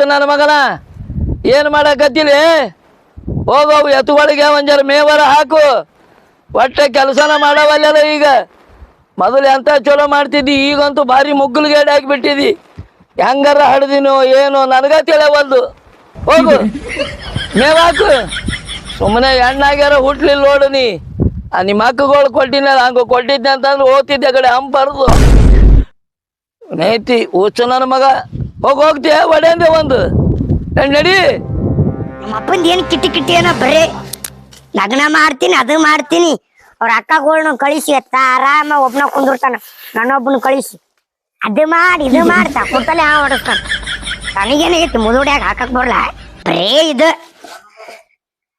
ಹುಚ್ಚು ನನ್ನ ಮಗನ. ಏನು ಮಾಡಕತ್ತಿಲಿ ಹೋಗೋ ಎತ್ತುಗಳಿಗೆ ಒಂದ್ಸರಿ ಮೇವರ ಹಾಕು. ಒಟ್ಟೆ ಕೆಲಸನ ಮಾಡವಲ್ಲ ಈಗ. ಮೊದಲು ಎಂತ ಚಲೋ ಮಾಡ್ತಿದ್ದಿ? ಈಗಂತೂ ಭಾರಿ ಮುಗ್ಗಲ್ಗೇಡಿ ಹಾಕಿಬಿಟ್ಟಿದ್ದಿ ಹೆಂಗಾರ ಹಡ್ದಿನೋ ಏನೋ ನನಗ ತಿಳಿಯವಲ್ದು ಹೋಗು. ಮೇವಾಕು ಸುಮ್ಮನೆ ಹೆಣ್ಣಾಗ್ಯಾರ ಹುಟ್ಲಿಲ್ಲ ನೋಡು ನೀ. ನಿಮ್ಮ ಅಕ್ಕಗಳು ಕೊಟ್ಟಿನಲ್ಲ ಹಂಗ ಕೊಟ್ಟಿದ್ದೆ ಅಂತಂದ್ರೆ ಓದ್ತಿದ್ದೆ ಕಡೆ, ಹಂಪರ್ದು. ನೈತಿ, ಹುಚ್ಚು ನನ್ನ ಮಗ. ಹೋಗಿ ಹೋಗ್ತೀಯ ಒಡೆಂದೆ ಒಂದು. ನಡಿ? ನಮ್ಮ ಅಪ್ಪಂದ ಏನು ಕಿಟ್ಟಿ ಕಿಟ್ಟಿ ಏನೋ ಬರೇ. ಲಗ್ನ ಮಾಡ್ತೀನಿ, ಅದು ಮಾಡ್ತೀನಿ. ಅವ್ರ ಅಕ್ಕಗಳ್ನ ಕಳಿಸಿ ಎತ್ತ, ಆರಾಮ ಒಬ್ನ ಕುಂದಿರ್ತಾನ ನನ್ನೊಬ್ಬನ ಕಳಿಸಿ. ಅದು ಮಾಡಿ, ಇದು ಮಾಡ್ತಾ ಕೊಟ್ಟಲೆ ಆ ಹೊಡಸ್ತಾನ. ನನಗೇನಾಗಿತ್ತು ಮುದುಡ್ಯಾಗ ಹಾಕಕ್ ಬರಲ್ಲ ಬರೇ ಇದು.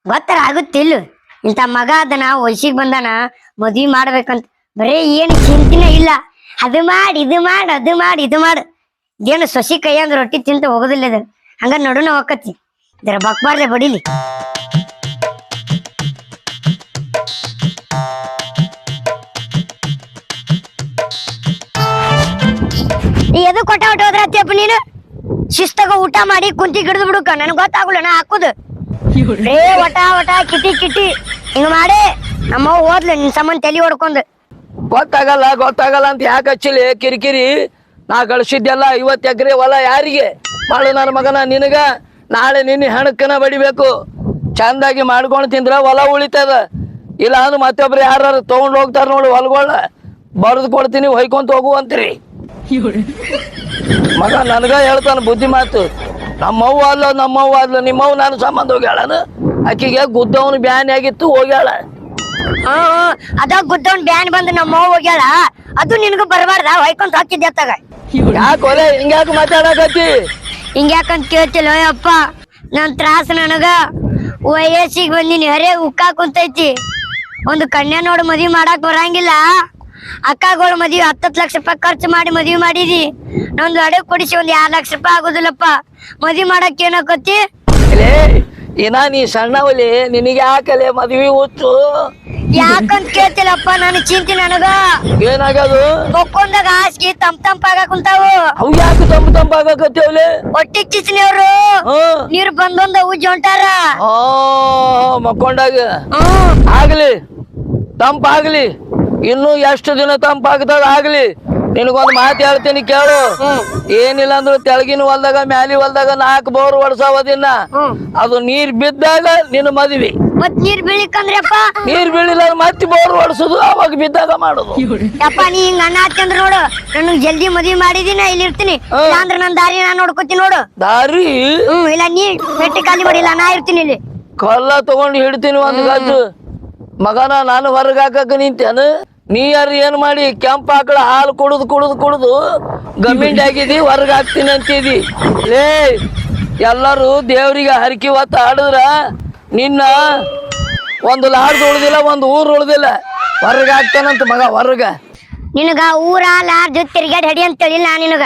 ಗೊತ್ತರ ಆಗುತ್ತಿಲ್ಲ ಇಂಥ ಮಗ ಅದನ ವಯಸ್ಸಿಗೆ ಬಂದಾನ, ಮದ್ವಿ ಮಾಡ್ಬೇಕಂತ. ಬರೇ ಏನು ಚಿಂತಿನೇ ಇಲ್ಲ. ಅದು ಮಾಡಿ, ಇದು ಮಾಡಿ, ಅದು ಮಾಡಿ, ಇದು ಮಾಡು. ಇದೇನು ಸೊಸಿ ಕೈಯಂಗ ರೊಟ್ಟಿ ತಿಂತ ಹೋಗೋದಿಲ್ಲ ಅದ. ಹಂಗ ನಡುನ ಹೋಗತಿ ಇದರ ಬಕ್ಬಾರ್ದೆ ಬಡಿಲಿ. ಎದು ಕೊಟ್ಟ ಹೊಟ್ಟೆ ಹೋದ್ರ ಅತ್ತಿಯಪ್ಪ ನೀನು? ಶಿಸ್ತಾಗ ಊಟ ಮಾಡಿ ಕುಂತಿ ಗಿಡದ್ ಬಿಡುಕ ನನಗೆ ಗೊತ್ತಾಗುಲ್ಲ, ನಾ ಹಾಕುದು. ಏ ಒಟ ಒಟ ಕಿಟಿ ಕಿಟಿ. ಹಿಂಗ ಮಾಡಿ ನಮ್ಮ ಓದ್ಲು, ನಿನ್ ಸಂಬಂಧ ತಲೆ ಹೊಡ್ಕೊಂಡು. ಗೊತ್ತಾಗಲ್ಲ ಗೊತ್ತಾಗಲ್ಲ ಅಂತ ಯಾಕೆ ಹಚ್ಚಿಲ್ಲ ಕಿರಿಕಿರಿ. ನಾ ಗಳಿಸಿದ್ದೆಲ್ಲ ಐವತ್ತು ಎಕರೆ ಹೊಲ ಯಾರಿಗೆ? ಮಾಡು ನನ್ನ ಮಗನ, ನಿನಗ ನಾಳೆ ನಿನ್ನ ಹೆಣಕ್ಕನ ಬಡಿಬೇಕು. ಚಂದಾಗಿ ಮಾಡ್ಕೊಂಡು ತಿಂದ್ರೆ ಹೊಲ ಉಳಿತದ. ಇಲ್ಲ ಅಂದ್ರೆ ಮತ್ತೊಬ್ರು ಯಾರು ತೊಗೊಂಡು ಹೋಗ್ತಾರ ನೋಡಿ ಹೊಲಗಳ ಬರೆದು ಕೊಡ್ತೀನಿ, ಹೊಯ್ಕೊಂತ ಹೋಗು ಅಂತೀರಿ. ಮಗ, ನನಗ ಹೇಳ್ತಾನೆ ಬುದ್ಧಿ ಮಾತು. ನಮ್ಮವ್ವ ಅಲ್ಲ ನಮ್ಮವ್ವ ಅಲ್ಲ ನಿಮ್ಮವ್ ನಾನು ಸಂಬಂಧ ಹೋಗ್ಯಾಳನು? ಆಕಿಗೆ ಗುದ್ದವನು ಬ್ಯಾನ್ ಆಗಿತ್ತು, ಹೋಗ್ಯಾಳ. ಅದ ಗುದ್ದವನ್ ಬ್ಯಾನ್ ಬಂದು ನಮ್ಮವ್ ಹೋಗ್ಯಾಳ. ಅದು ನಿನಗೂ ಬರಬಾರ್ದ, ಹೊಯ್ಕೊಂತ ಹಾಕಿದ್ದೆ ಅತ್ತಾಗ ಯಾಕೆ ಒಲೆ? ಹಿಂಗ್ಯಾಕೆ ಮಾತಾಡಕತ್ತಿ? ಹಿಂಗ್ಯಾಕಂತ ಕೇಳ್ತಿಲ್ಲ ಅಪ್ಪ ನನ್ ತ್ರಾಸ ನನಗ. ವಯಸ್ಸಿಗೆ ಬಂದಿನಿ ಹರೇ ಉಕ್ಕಾ ಕುಂತೈತಿ. ಒಂದು ಕನ್ಯಾ ನೋಡು ಮದ್ವಿ ಮಾಡಕ್ ಬರಂಗಿಲ್ಲ. ಅಕ್ಕಗಳು ಮದ್ವಿ ಹತ್ತತ್ತು ಲಕ್ಷ ರೂಪಾಯಿ ಖರ್ಚು ಮಾಡಿ ಮದ್ವಿ ಮಾಡಿದಿ. ನಂದು ಅಡೆ ಕೊಡಿಸಿ ಒಂದ್ ಎರಡ್ ಲಕ್ಷ ರೂಪಾಯಿ ಆಗುದಿಲ್ಲಪ್ಪ. ಮದ್ವಿ ಮಾಡಕ್ ಏನಕತ್ತಿ? ಇನ್ನ ನೀ ಸಣ್ಣವಲಿ ನಿನಗೆ ಯಾಕಲೆ ಮದ್ವಿ ಹುಚ್ಚು? ಯಾಕಂತ ಕೇಳ್ತಿಲ್ಲಪ್ಪ ನಾನು ಚಿಂತಿ ನನಗ. ಏನಾಗದು? ಬೊಕ್ಕೊಂದಾಗ ಹಾಸಿಗೆ ತಂಪ್ ತಂಪಾಗ ಕುಂತಾವು. ಅವು ಯಾಕೆ ತಂಪು ತಂಪಾಗಕತ್ತೇವಲೆ ಹೊಟ್ಟಿ ಕಿಚ್ಚಿನವ್ರು ಹ್ಮ್ ನೀರ್ ಬಂದೊಂದ ಉಜ್ಜಿ ಹೊಂಟಾರ ಓ ಮಕ್ಕೊಂಡಾಗ. ಆಗ್ಲಿ ತಂಪಾಗ್ಲಿ ಇನ್ನು ಎಷ್ಟು ದಿನ ತಂಪಾಗ್ತದ ಆಗ್ಲಿ. ನಿನಗೊಂದು ಮಾತು ಹೇಳ್ತೀನಿ ಕೇಳು. ಏನಿಲ್ಲ ಅಂದ್ರು ತೆಳಗಿನ ಹೊಲ್ದಾಗ ಮ್ಯಾಲಿ ಹೊಲ್ದಾಗ ನಾಲ್ಕು ಬೋರ್ ಹೊಡ್ಸಾವದಿನ್ನ ಹ್ಮ್. ಅದು ನೀರ್ ಬಿದ್ದಾಗ ನಿನ್ನ ಮದ್ವಿ. ಮತ್ ನೀರ್ ಬೀಳಿಕಂದ್ರಪ್ಪ? ನೀರ್ ಬೀಳಿಲ್ಲ ಅಂದ್ರೆ ಮತ್ತೆ ಬೋರ್ ಹೊಡ್ಸುದು ಅವಾಗ ಬಿದ್ದಾಗ ಮಾಡುದು. ಯಪ್ಪ ನೀ ಹಿಂಗ ನೋಡು ನನಗ್ ಜಲ್ದಿ ಮದ್ವಿ ಮಾಡಿದೀನಿ ಇಲ್ಲಿ ಇರ್ತೀನಿ. ಇಲ್ಲಾಂದ್ರ ನನ್ ದಾರಿ ನಾನ್ ನೋಡ್ಕೊತೀನಿ ನೋಡು. ದಾರಿ? ಹ್ಮ್ ಇಲ್ಲ ನೀ ಮೆಟ್ಟಿ ಖಾಲಿ ಮಾಡಿಲ್ಲ ನಾ ಇರ್ತೀನಿ ಇಲ್ಲಿ. ಕಲ್ಲ ತಗೊಂಡು ಹಿಡ್ತೀನಿ ಒಂದ್ ಗಜ್ಜು. ಮಗನ ನಾನು ಹೊರಗಾಕ ಹಾಕಕ್ಕೆ ನಿಂತೇನು? ನೀ ಯಾರು ಏನ್ ಮಾಡಿ ಕೆಂಪ ಆಕಳ ಹಾಲು ಕುಡಿದು ಕುಡಿದು ಕುಡಿದು ಗಮಿಂಡ್ ಆಗಿದಿ ಹೊರಗೆ ಹಾಕ್ತೀನಿ ಅಂತಿದಿ. ಲೇ ಎಲ್ಲರೂ ದೇವ್ರಿಗೆ ಹರಕಿ ಹೊತ್ತ ಆಡಿದ್ರ ನಿನ್ನ ಒಂದು ಲಾಡ್ದು ಉಳ್ದಿಲ್ಲ ಒಂದು ಊರು ಉಳ್ದಿಲ್ಲ. ಹೊರಗೆ ಹಾಕ್ತಾನಂತ ಮಗ ಹೊರಗ. ನಿನಗ ಊರ ಲಾರ್ ಜೊತೆ ತಿರ್ಗಾಡಿ ಹಡಿ ಅಂತ ಹೇಳಿಲ್ಲ ನಾ ನಿನಗ.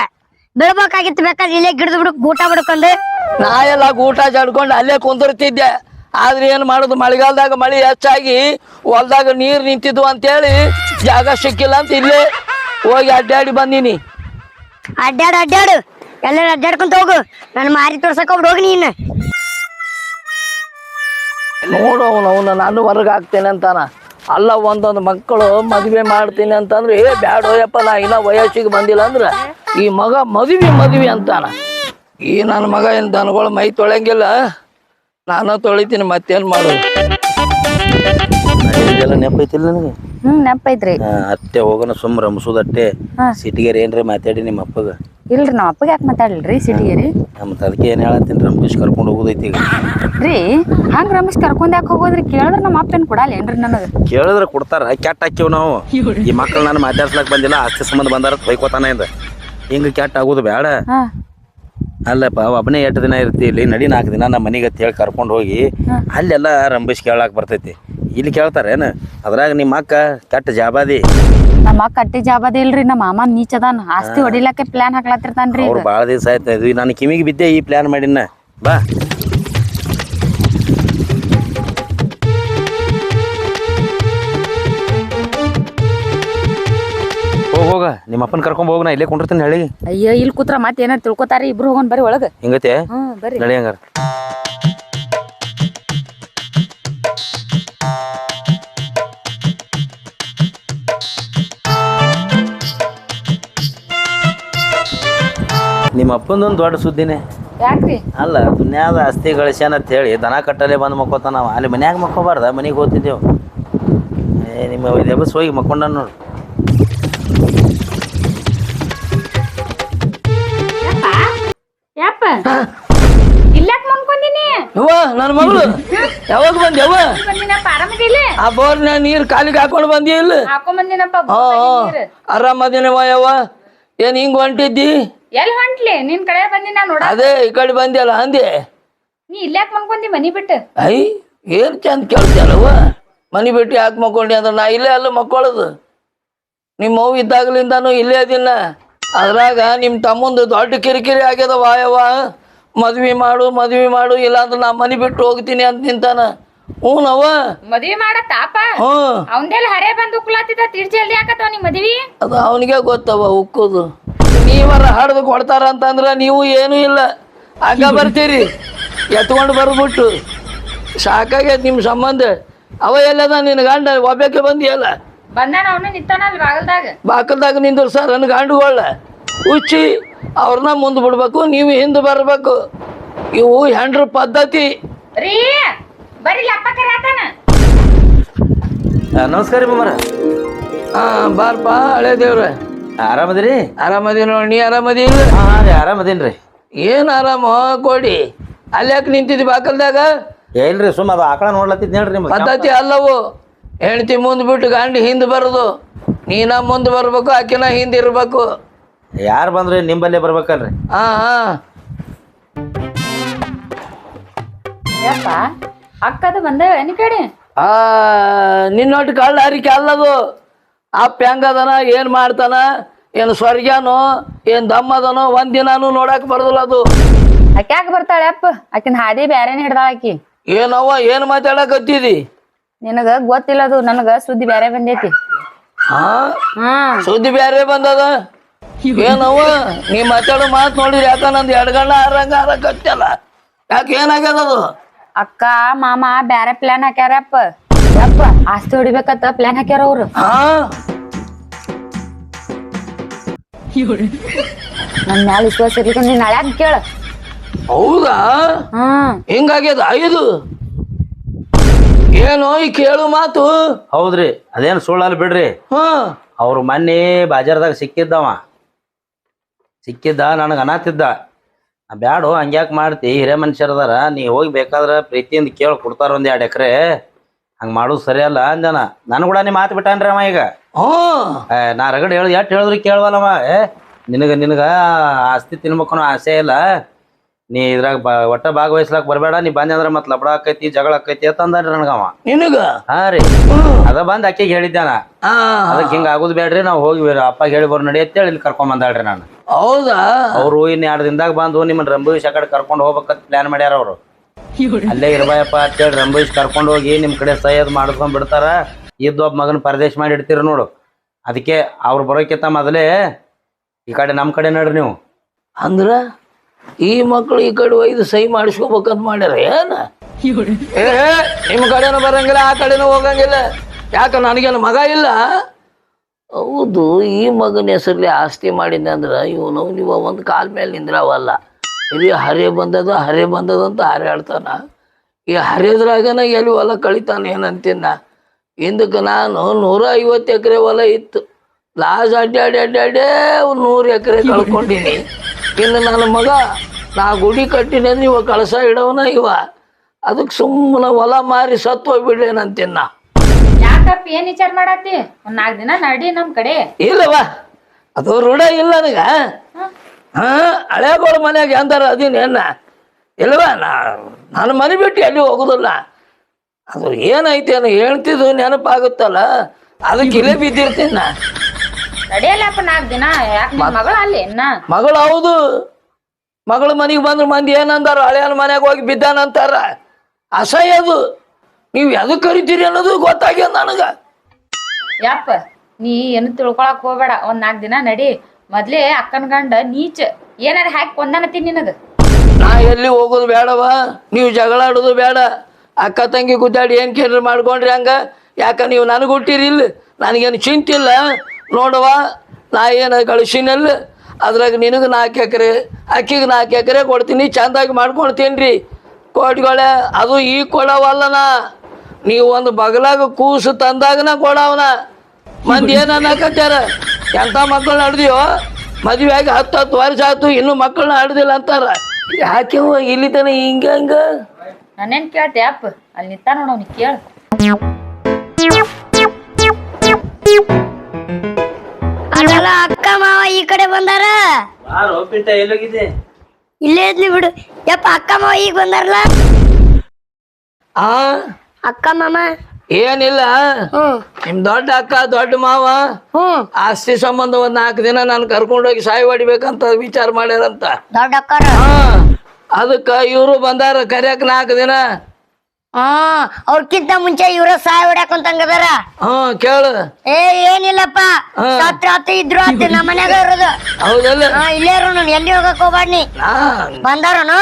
ಬಿಡ್ಬೇಕಾಗಿತ್ತು ಬೇಕಾದ್ರೆ ಇಲ್ಲೇ ಗಿಡದ ಬಿಡ ಊಟ ಬಿಡ್ಕೊಂಡು. ನಾ ಎಲ್ಲ ಊಟ ಜಡ್ಕೊಂಡು ಅಲ್ಲೇ ಕುಂದಿರ್ತಿದ್ದೆ. ಆದ್ರೆ ಏನು ಮಾಡೋದು ಮಳೆಗಾಲದಾಗ ಮಳೆ ಹೆಚ್ಚಾಗಿ ಹೊಲ್ದಾಗ ನೀರು ನಿಂತಿದ್ವು ಅಂತೇಳಿ ಜಾಗ ಸಿಕ್ಕಿಲ್ಲ ಅಂತ ಇಲ್ಲೇ ಹೋಗಿ ಅಡ್ಡಾಡಿ ಬಂದೀನಿ. ಅಡ್ಡಾಡು ಅಡ್ಡಾಡು. ಎಲ್ಲರೂ ಅಡ್ಡಾಡ್ಕೊಂತ ಹೋಗು. ನನ್ನ ಮಾರಿ ತೋರ್ಸಕ್ ಹೋಗ್ಬಿಡು ಹೋಗಿ ನೀನು. ನೋಡು ಅವನು ಅವನು ನಾನು ಹೊರಗೆ ಹಾಕ್ತೇನೆ ಅಂತಾನ. ಅಲ್ಲ ಒಂದೊಂದು ಮಕ್ಕಳು ಮದುವೆ ಮಾಡ್ತೀನಿ ಅಂತಂದ್ರೆ ಏ ಬ್ಯಾಡೋಯಪ್ಪ ನಾ ಇನ್ನ ವಯಸ್ಸಿಗೆ ಬಂದಿಲ್ಲ ಅಂದ್ರೆ ಈ ಮಗ ಮದುವೆ ಮದುವೆ ಅಂತಾನ. ಈ ನನ್ನ ಮಗ ಏನು ದನಗಳು ಮೈ ತೊಳೆಯಂಗಿಲ್ಲ ನಾನು ತೊಳಿತೀನಿ ಮತ್ತೇನು ಮಾಡೋದು? ಇದೆಲ್ಲ ಐತಿಲ್ಲ ನನಗೆ? ಹ್ಮ್ ಅತ್ತೆ ಹೋಗೋಣ ಸುಮ್ಮ ರಂಸೋದಟ್ಟೆ ಸಿಟಿಗೇರಿ ಏನ್ರಿ ಮಾತಾಡಿ ನಿಮ್ಮ ಅಪ್ಪಗ. ಇಲ್ರಿ ನಮ್ಮ ಅಪ್ಪಗೆ ಯಾಕೆ ಮಾತಾಡಲ್ರಿ ಸಿಟಿಗೇರಿ? ನಮ್ಮ ಅದಕ್ಕೆ ಏನ್ ಹೇಳತ್ತೀನಿ ರಮೇಶ್ ಕರ್ಕೊಂಡು ಹೋಗೋದೈತಿ ಈಗ. ರೀ ಹಂಗ ರಮೇಶ್ ಕರ್ಕೊಂಡ್ ಯಾಕೆ ಹೋಗೋದ್ರಿ? ಕೇಳಿದ್ರ ನಮ್ಮ ಅಪ್ಪೇನ್ ಕೊಡಲ್ಲೇನ್ರಿ ನನಗ? ಕೇಳಿದ್ರೆ ಕೊಡ್ತಾರ ಕೆಟ್ಟ ಹಾಕಿವ್ ನಾವು. ಈ ಮಕ್ಕಳು ನಾನು ಮಾತಾಡ್ಸ್ಲಕ್ ಬಂದಿಲ್ಲ ಆಸ್ತಿ ಸಂಬಂಧ ಬಂದಾರ ಹೊಯ್ಕೋತಾನ ಇಂದ ಹಿಂಗ ಕೆಟ್ಟ ಆಗೋದು ಬೇಡ. ಅಲ್ಲಪ್ಪ ಒಬ್ಬನೇ ಎಂಟು ದಿನ ಇರ್ತಿ ಇಲ್ಲಿ ನಡಿ ನಾಲ್ಕು ದಿನ ನಮ್ಮ ಮನೆಗೆ ಅಂತ ಹೇಳಿ ಕರ್ಕೊಂಡು ಹೋಗಿ ಅಲ್ಲೆಲ್ಲ ರಂಬಿಸ್ ಕೇಳಾಕ್ ಬರ್ತೈತಿ. ಇಲ್ಲಿ ಕೇಳ್ತಾರೇನು ಅದ್ರಾಗ ನಿಮ್ಮ ಅಕ್ಕ ಕೆಟ್ಟ ಜಾಬಾದಿ. ನಮ್ಮ ಅಕ್ಕ ಕಟ್ಟಿ ಜಾಬಾದಿ ಇಲ್ರಿ ನಮ್ಮ ಮಾಮ ನೀಚದಾನ ಆಸ್ತಿ ಹೊಡಿಲಕ್ಕೆ ಪ್ಲಾನ್ ಹಾಕ್ಲತ್ತಿರ್ತಾನ್ರಿ ಅವ್ರು ಭಾಳ ದಿವಸ ಆಯ್ತು ಇದು ನಾನು ಕಿವಿಗೆ ಬಿದ್ದೆ ಈ ಪ್ಲಾನ್ ಮಾಡಿನ ಬಾ. ನಿಮ್ಮ ಅಪ್ಪನ ಕರ್ಕೊಂಡ್ ಹೋಗ್ ನಾ ಇಲ್ಲೇ ಕುಂಡಿರ್ತೀನಿ ಹೇಳಿ. ಅಯ್ಯ ಇಲ್ಲಿ ಕೂತ್ರ ಮತ್ತೆ ಏನಾರ ತಿಳ್ಕೊತಾರಿ? ಇಬ್ರು ಹೋಗೋಣ ಬರ್ರಿ ಒಳಗ. ಹಿಂಗತೆ ಹ್ಮ್ ಬರ್ರಿ. ನಡಿ ಹಂಗಾರ. ನಿಮ್ಮ ಅಪ್ಪಂದೊಂದು ದೊಡ್ಡ ಸುದ್ದಿನೇ. ಯಾಕ್ರಿ? ಅಲ್ಲ ದುನ್ಯಾದ ಆಸ್ತಿ ಗಳಿಸ್ಯಾನ ಅಂತ ಹೇಳಿ ದನ ಕಟ್ಟಲೆ ಬಂದು ಮಕ್ಕೋತ ನಾವು ಅಲ್ಲಿ ಮನ್ಯಾಗ ಮಕ್ಕೋಬಾರ್ದ? ಮನೆಗೆ ಹೋಗ್ತಿದ್ದೇವು. ಏ ನಿಮ್ಮ ಎಬಸ್ ಹೋಗಿ ಮಕ್ಕೊಂಡ ನೋಡು. ಇಲ್ಲಾಕ್ ಮನ್ಕೊಂದಿನಿ? ಯವ್ವ ನನ್ನ ಮಗಳು. ಯಾವಾಗ ಬಂದ್ ಯವ್ವ? ಬಂದಿನಪ್ಪ ಆರಾಮದಿಲ್ಲ ಆ ಬೋರ್ನ ನೀರ್ ಕಾಲಿಗೆ ಹಾಕೊಂಡು ಬಂದಿ ಇಲ್ಲ? ಹಾಕೊಂಡ್ ಬಂದಿನಪ್ಪ ಹಾ ಆರಾಮದಿನವ ಯವ್ವ? ಏನ್ ಹಿಂಗ್ ಹೊಂಟಿದ್ದಿ? ಎಲ್ಲಿ ಹೊಂಟ್ಲಿ? ನಿನ್ ಕಡೆ ಬಂದಿನ ನೋಡ ಅದೇ ಈ ಕಡೆ ಬಂದಿಯಲ್ಲ ಅಂದೆ ನೀ ಇಲ್ಲಾಕ್ ಮನ್ಕೊಂಡಿ ಮನಿ ಬಿಟ್ಟು? ಐ ಏನ್ ಚಂದ ಕೇಳ್ತಿಯಲ್ಲವ ಮನಿ ಬಿಟ್ಟು ಯಾಕೆ ಮಕ್ಕೊಂಡಿ ಅಂದ್ರೆ ನಾ ಇಲ್ಲೇ ಅಲ್ಲ ಮಕ್ಕೊಳ್ಳೋದು ನಿಮ್ಮ ಮಗು ಇದ್ದಾಗಲಿಂದಾನು ಇಲ್ಲೇ ಅದಿನ. ಅದ್ರಾಗ ನಿಮ್ಮ ತಮ್ಮಂದು ದೊಡ್ಡ ಕಿರಿಕಿರಿ ಆಗ್ಯದ ವಾಯವ ಮದ್ವಿ ಮಾಡು ಮದ್ವಿ ಮಾಡು ಇಲ್ಲಾಂದ್ರೆ ನಾ ಮನಿ ಬಿಟ್ಟು ಹೋಗ್ತೀನಿ ಅಂತ ನಿಂತಾನ. ಹ್ಞೂನವ್ವ ಮದ್ವಿ ಮಾಡತ್ತಾಪ? ತಾಪ ಹ್ಞೂ. ಅವಂದೆಲ್ಲ ಹರೇ ಬಂದು ಉಕ್ಲಾತಿದ್ದ ತಿರ್ ಜಲ್ದಿ ಯಾಕತ್ತವ ನಿಮ್ ಮದ್ವಿ? ಅದು ಅವನಿಗೆ ಗೊತ್ತವ ಉಕ್ಕುದು. ನೀವರ ಹಡ್ದು ಕೊಡ್ತಾರ ಅಂತಂದ್ರೆ ನೀವು ಏನೂ ಇಲ್ಲ. ಹಂಗ ಬರ್ತೀರಿ. ಎತ್ಕೊಂಡು ಬರ್ಬಿಟ್ಟು. ಸಾಕಾಗ್ಯದ ನಿಮ್ಮ ಸಂಬಂಧ. ಅವ ಎಲ್ಲದ ನಿನ್ನ ಗಂಡ ಒಬ್ಬಕ್ಕೆ ಬಂದಿಯಲ್ಲ? ಬಂದಾನ ಅವನು ನಿಂತಾನ ಅಲ್ಲಿ ಬಾಗಲ್ದಾಗ? ಬಾಕಲ್ದಾಗ ನಿಂದ್ರು ಸರ್ ನನ್ನ ಗಂಡುಗಳ ಉಚ್ಚಿ ಅವ್ರನ್ನ ಮುಂದೆ ಬಿಡ್ಬೇಕು ನೀವು ಹಿಂದೆ ಬರಬೇಕು. ಇವು ಹೆಂಡ್ರ ಪದ್ಧತಿ. ರೀ ಬರೀ ಲಪ್ಪ ಕರಾತಾನ ನಮಸ್ಕಾರ ರೀ ಹಾಂ ಬಾರಪ್ಪ ಹಳೆ ದೇವ್ರ. ಆರಾಮದಿರಿ? ಆರಾಮದೀನಿ ನೋಡಿ ನೀ ಆರಾಮದಿ ಇಲ್ಲ? ಹಾಂ ಹಾಂ ರೀ ಆರಾಮದೀನಿ ರೀ ಏನು ಆರಾಮ ಕೊಡಿ. ಅಲ್ಯಾಕೆ ನಿಂತಿದ್ದಿ ಬಾಕಲ್ದಾಗ? ಇಲ್ರಿ ಸುಮ್ಮ ಅದು ಆಕಳ ನೋಡ್ಲತ್ತಿದ್ ಹೇಳ್ರಿ ನಿಮ್ಗೆ? ಪದ್ಧತಿ ಅಲ್ಲವು. ಹೆಂಡತಿ ಮುಂದೆ ಬಿಟ್ಟು ಗಂಡ ಹಿಂದೆ ಬರೋದು. ನೀನ ಮುಂದೆ ಬರ್ಬೇಕು ಆಕಿನ ಹಿಂದೆ ಇರಬೇಕು. ಯಾರು ಬಂದ್ರೆ ನಿಂಬಲ್ಲೇ ಬರ್ಬೇಕಲ್ರಿ? ಹಾ ಹಾ. ಯಪ್ಪ ಅಕ್ಕದ ಬಂದ ಎನಿ ಕಡೆ? ಆ ನಿನ್ನೊಟ್ಟು ಕಳ್ಳ ಹರಿಕೆ ಅಲ್ಲದು. ಅಪ್ಪ ಹೆಂಗದನ ಏನು ಮಾಡ್ತಾನ? ಏನು ಸ್ವರ್ಗ್ಯಾನೋ ಏನು ದಮ್ಮದನೋ ಒಂದಿನಾನು ನೋಡಕ್ ಬರೋದಿಲ್ಲ ಅದು. ಆಕೆ ಯಾಕೆ ಬರ್ತಾಳೆ ಅಪ್ಪ. ಆಕಿನ ಹಾದಿ ಬ್ಯಾರೇನೆ ಹಿಡ್ದಾಳ ಆಕಿ. ಏನವ್ವ ಏನು ಮಾತಾಡಕತ್ತಿದಿ? ನಿನಗ ಗೊತ್ತಿಲ್ಲ ಅದು ನನಗ ಸುದ್ದಿ ಬ್ಯಾರೆ ಬಂದೈತಿ. ಹಾ? ಹ್ಮ್ ಸುದ್ದಿ ಬ್ಯಾರೆ ಬಂದದ? ಏನವ ನೀ ಮಾತಾಡೋ ಮಾತು ನೋಡಿರಿ ಯಾಕ ಎರಡು ಗಂಡ ಆರಂಗ ಆರಕತ್ತಲ್ಲ ಯಾಕೆ ಏನಾಗ್ಯದ ಅದು? ಅಕ್ಕ ಮಾಮ ಬ್ಯಾರೆ ಪ್ಲಾನ್ ಹಾಕ್ಯಾರಪ್ಪ. ಯಪ್ಪ ಆಸ್ತಿ ಹೊಡಿಬೇಕತ್ತ ಪ್ಲಾನ್ ಹಾಕ್ಯಾರ ಅವ್ರು. ಹಾ? ನನ್ ಮ್ಯಾಲ ವಿಶ್ವಾಸ ಇರ್ಲಿಕ್ಕೆ ನೀನ್ ನಾಳೆ ಕೇಳ? ಹೌದಾ? ಹ್ಮ್ ಹಿಂಗಾಗ್ಯದ? ಐದು? ಏನೋ ಈ ಕೇಳು ಮಾತು. ಹೌದ್ರಿ ಅದೇನು ಸುಳ್ಳಲ್ಲಿ ಬಿಡ್ರಿ. ಹಾ. ಅವ್ರು ಮೊನ್ನೆ ಬಾಜಾರ್ದಾಗ ಸಿಕ್ಕಿದ್ದವ. ಸಿಕ್ಕಿದ್ದ ನನಗೆ ಅನಾತಿದ್ದ. ಬ್ಯಾಡು ಹಂಗ್ಯಾಕೆ ಮಾಡ್ತಿ ಹಿರೇ ಮನುಷ್ಯರದಾರ ನೀ ಹೋಗಿ ಬೇಕಾದ್ರೆ ಪ್ರೀತಿಯಿಂದ ಕೇಳಿ ಕೊಡ್ತಾರ ಒಂದ್ ಎರಡು ಎಕರೆ. ಹಂಗೆ ಮಾಡೋದು ಸರಿಯಲ್ಲ ಅಂದನ. ನಾನು ಕೂಡ ನೀ ಮಾತು ಬಿಟ್ಟಾನ್ರಿ ಅವ ಈಗ. ಹ್ಮ್ ಏ, ನಾ ರಗಡ್ ಹೇಳಿ ಎಷ್ಟು ಹೇಳಿದ್ರು ಕೇಳವಲ್ಲವ. ನಿನಗ ನಿನಗ ಆಸ್ತಿ ತಿನ್ಬೇಕು ಅನ್ನೋ ಆಸೆ ಇಲ್ಲ. ನೀ ಇದ್ರಾಗ ಬ ಒಟ್ಟ ಭಾಗವಹಿಸ್ಲಾಕ್ ಬರಬೇಡ ನೀ ಬಂದೆ ಅಂದ್ರೆ ಮತ್ತೆ ಲಬಡ ಆಕೈತಿ ಜಗಳ ಆಕೈತಿ ಅಂತ ಅಂದಾನ್ರಿ ನನಗವ. ನಿನಗ? ಹಾ ರೀ. ಅದ ಬಂದ್ ಅಕ್ಕಿಗೆ ಹೇಳಿದ್ದಾನ ಆ, ಅದಕ್ಕೆ ಹಿಂಗ ಆಗುದ್ ಬೇಡ್ರಿ ನಾವು ಹೋಗಿ ಅಪ್ಪ ಹೇಳಿ ಬರ್ ನಡಿ ಅಂತೇಳಿ ಇಲ್ಲಿ ಕರ್ಕೊಂಡ್ ಬಂದಾಳ್ರಿ ನಾನು. ಹೌದಾ? ಅವ್ರು ಇನ್ ಎರಡ್ ದಿನದಾಗ ಬಂದು ನಿಮ್ಮನ್ ರಂಭೂಷ್ ಆ ಕಡೆ ಕರ್ಕೊಂಡು ಹೋಗ್ಬೇಕಂತ ಪ್ಲಾನ್ ಮಾಡ್ಯಾರ ಅವ್ರು. ಅಲ್ಲೇ ಇರ್ಬಾಯಪ್ಪ ಅಂತೇಳಿ ರಂಭೂಷ್ ಕರ್ಕೊಂಡು ಹೋಗಿ ನಿಮ್ ಕಡೆ ಸೈಯದ್ ಮಾಡ್ಕೊಂಡ್ ಬಿಡ್ತಾರ. ಒಬ್ಬ ಮಗನ ಪರದೇಶ ಮಾಡಿ ಇಡ್ತೀರ ನೋಡು. ಅದಕ್ಕೆ ಅವ್ರು ಬರೋಕ್ಕಿಂತ ಮೊದಲೇ ಈ ಕಡೆ ನಮ್ಮ ಕಡೆ ನಡ್ರಿ ನೀವು. ಅಂದ್ರ? ಈ ಮಕ್ಳು ಈ ಕಡೆ ಒಯ್ದು ಸಹಿ ಮಾಡಿಸ್ಕೋಬೇಕಂತ ಮಾಡ್ಯಾರ, ಏನ? ಏ ನಿಮ್ಮ ಕಡೆನೂ ಬರಂಗಿಲ್ಲ, ಆ ಕಡೆನೂ ಹೋಗಂಗಿಲ್ಲ. ಯಾಕ ನನಗೇನು ಮಗ ಇಲ್ಲ? ಹೌದು, ಈ ಮಗನ ಹೆಸರಲ್ಲಿ ಆಸ್ತಿ ಮಾಡಿದ್ದೆ ಅಂದ್ರೆ ಇವನು ನೀವು ಒಂದು ಕಾಲ ಮೇಲೆ ನಿಂದ್ರವಲ್ಲ. ಇಲ್ಲಿ ಹರೆ ಬಂದದ ಹರೆ ಬಂದದ ಅಂತ ಹಾರಾಡ್ತಾನ ಈ ಹರಿದ್ರಾಗನ ಎಲ್ಲಿ ಹೊಲ ಕಳಿತಾನ ಏನಂತೀನ ಹಿಂದಕ್ಕೆ ನಾನು ನೂರ ಐವತ್ತು ಎಕರೆ ಹೊಲ ಇತ್ತು. ಲಾಸ್ಟ್ ಅಡ್ಡಾಡಿ ಅಡ್ಡಾಡೇ ನೂರು ಎಕರೆ ಕಳ್ಕೊಂಡಿನಿ. ಇನ್ನು ನನ್ನ ಮಗ ನಾ ಗುಡಿ ಕಟ್ಟಿನಿ ಅಂದ್ರೆ ಇವ ಕಳಸ ಇಡವನ ಇವ. ಅದಕ್ಕೆ ಸುಮ್ಮನೆ ಹೊಲ ಮಾರಿ ಸತ್ತು ಬಿಡೇನಂತಿನ್ನ ಯಾಕಪ್ಪ ಏನ್ ವಿಚಾರ ಮಾಡತ್ತಿ ಒಂದ್ ನಾಲ್ಕು ದಿನ ನಡಿ ನಮ್ ಕಡೆ. ಇಲ್ಲವ ಅದು ರೂಢ ಇಲ್ಲ ನನಗ. ಹಾ. ಹಳೆಗೋಳ ಮನ್ಯಾಗ ಅಂತಾರ ಅದೀನಿ ಏನ ಇಲ್ಲವ ನಾ ನಾನು ಮನೆ ಬಿಟ್ಟು ಎಲ್ಲಿ ಹೋಗುದಿಲ್ಲ. ಅದು ಏನೈತಿ ಅನ್ನ ಹೇಳ್ತಿದ್ದು ನೆನಪಾಗುತ್ತಲ್ಲ. ಅದಕ್ಕೆ ಇಲ್ಲೇ ಬಿದ್ದಿರ್ತೀನಿ ನಾ. ನಡಿಯಲ್ಲಪ್ಪ ನಾಲ್ಕು ದಿನ. ಯಾಕೆ ಮಗಳ ಅಲ್ಲಿ? ಇನ್ನ? ಮಗಳು ಹೌದು. ಮಗಳ ಮನೆಗೆ ಬಂದ್ರೆ ಮಂದಿ ಏನಂದಾರ ಹಳೆಯ ಮನ್ಯಾಗ ಹೋಗಿ ಬಿದ್ದಾನಂತಾರ. ಅಸಹ್ಯ ಅದು. ನೀವು ಎದಕ್ಕೆ ಕರಿತೀರಿ ಅನ್ನೋದು ಗೊತ್ತಾಗ್ಯದ ನನಗೆ. ಯಪ್ಪ ನೀ ಏನು ತಿಳ್ಕೊಳಕ್ ಹೋಗ್ಬೇಡ. ಒಂದ್ ನಾಲ್ಕು ದಿನ ನಡಿ. ಮೊದ್ಲೇ ಅಕ್ಕನ ಗಂಡ ನೀಚ. ಏನಾರ ಹಾಕಿ ಕೊಂದಾನತ್ತೀನಿ ನಿನಗ. ನಾ ಎಲ್ಲಿ ಹೋಗೋದು ಬೇಡವ? ನೀವು ಜಗಳಾಡೋದು ಬೇಡ. ಅಕ್ಕ ತಂಗಿ ಗುದ್ದಾಡಿ ಏನು ಕೇಳ್ರಿ ಮಾಡ್ಕೊಂಡ್ರಿ ಹಂಗ? ಯಾಕ ನೀವು ನನಗೆ ಹುಟ್ಟಿರಿ ಇಲ್ಲ? ನನಗೇನು ಚಿಂತಿಲ್ಲ? ನೋಡವ, ನಾ ಏನು ಗಳಿಸಿನಲ್ಲ ಅದ್ರಾಗ ನಿನಗೆ ನಾಲ್ಕು ಎಕರೆ, ಅಕ್ಕಿಗೆ ನಾಲ್ಕು ಎಕರೆ ಕೊಡ್ತೀನಿ, ಚಂದಾಗಿ ಮಾಡ್ಕೊಳ್ತೀನಿ ರೀ ಕೊಟ್ಗೊಳೆ, ಅದು ಈಗ ಕೊಡವಲ್ಲನ ನೀವು ಒಂದು ಬಗಲಾಗ ಕೂಸು ತಂದಾಗನ ಕೊಡವನ. ಮಂದಿ ಏನು ಅನ್ನಕತ್ಯಾರ ಎಂಥ ಮಕ್ಕಳು ನಡೆದಿಯೋ ಮದುವೆ ಆಗಿ ಹತ್ತು ಹತ್ತು ವರ್ಷ ಆಯ್ತು, ಇನ್ನೂ ಮಕ್ಕಳನ್ನ ಹಡ್ದಿಲ್ಲ ಅಂತಾರ. ಯಾಕೆ ಇಲ್ಲಿ ತಾನೆ ಹಿಂಗ ಹಂಗ? ನಾನೇನ್ ಕೇಳ್ತೆ, ಅಪ್ಪ? ಅಲ್ಲಿ ನಿಂತ ನೋಡೋನಿ ಕೇಳು. ಈ ಕಡೆ ಬಂದಾರ? ಇಲ್ಲೇ ಇದ್ಲಿ ಬಿಡು. ಯಪ್ಪ ಅಕ್ಕ ಮಾವ ಈಗ ಬಂದಾರಲ್ಲ? ಆ? ಅಕ್ಕ ಮಾಮ? ಏನಿಲ್ಲ. ಹ್ಮ್ ನಿಮ್ ದೊಡ್ಡ ಅಕ್ಕ ದೊಡ್ಡ ಮಾವ? ಹ್ಮ್ ಆಸ್ತಿ ಸಂಬಂಧ ಒಂದ್ ನಾಲ್ಕು ದಿನ ನಾನು ಕರ್ಕೊಂಡೋಗಿ ಸಾಯಿ ಹೊಡಿಬೇಕಂತ ವಿಚಾರ ಮಾಡ್ಯಾರಂತ. ದೊಡ್ಡ ಅಕ್ಕಾರ? ಹಾ ಅದಕ್ಕ ಇವರು ಬಂದಾರ ಕರ್ಯಾಕ ನಾಲ್ಕು ದಿನ. ಹಾ ಅವ್ರಕ್ಕಿಂತ ಮುಂಚೆ ಇವ್ರ ಸಹಾಯ ಹೊಡ್ಯಾಕಂತಂಗದಾರ ಹಾ ಕೇಳು. ಏ ಏನಿಲ್ಲಪ್ಪ. ಸತ್ರ ಆತು ಇದ್ರು ಆತ ನಮ್ಮ ಮನ್ಯಾಗ ಇರೋದು. ಹೌದಲ್ಲ? ಹಾ ಇಲ್ಲೇ ಇರೋನು ಎಲ್ಲಿ ಹೋಗಕ್ ಹೋಗ್ಬಾಡ್ನಿ ಬಂದಾರನು?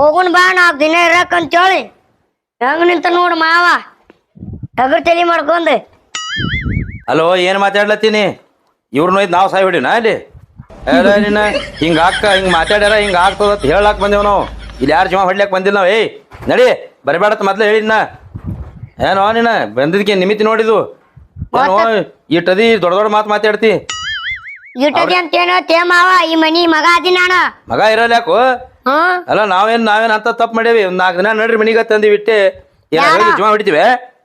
ಹೋಗುನ್ ಬಾ ನಾ ದಿನ ಇರಕಂತ ಹೇಳಿ ಹೆಂಗ್ ನಿಂತ ನೋಡು ಮಾವ. ಟಗರ್ ತಲಿ ಮಾಡ್ಕೊಂಡ್. ಹಲೋ ಏನು ಮಾತಾಡ್ಲತ್ತೀನಿ ಇವ್ರನ್ನ ಒಯ್ದು ನಾವು ಸಾಯ್ ಹೊಡಿನ ಅಲ್ಲಿ ಏಲ ನಿನ್ನ ಹಿಂಗ ಅಕ್ಕ ಹಿಂಗ್ ಮಾತಾಡ್ಯಾರ ಹಿಂಗ ಆಗ್ತದ ಅಂತ ಹೇಳಕ್ ಬಂದೇವ್ ನಾವು. ಇಲ್ಲಿ ಯಾರು ಜೀವ ಹೊಡ್ಲಕ್ ಬಂದಿಲ್ಲ ನಾವು. ಏಯ್ ನಡಿ. ಬರಬೇಡತ್ ಮೊದ್ಲು ಹೇಳಿದ್ನ ಏನೋ ನೀನ ಬಂದಿದ್ಕೆ ನಿಮಿತಿ ನೋಡಿದು. ಏನೋ ಇಟ್ಟದಿ ದೊಡ್ಡ ದೊಡ್ಡ ಮಾತು ಮಾತಾಡ್ತಿ. ಇಟ್ಟದಿ ಅಂತ ಏನೋ ತೇ ಮಾವ ಈ ಮನಿ ಮಗ ಅದಿ ನಾನು ಮಗ ಇರಲ್ಲ ಯಾಕೋ? ಅಲ್ಲ ನಾವೇನ್ ನಾವೇನ್ ಅಂತ ತಪ್ಪು ಮಾಡೇವಿ. ಒಂದ್ ನಾಲ್ಕು ದಿನ ನಡ್ರಿ ಮನಿಗೆ ತಂದಿ ಬಿಟ್ಟೆ ಏನ್ ಹೋಗಿ ಜೀವ ಹೊಡಿತೀವಿ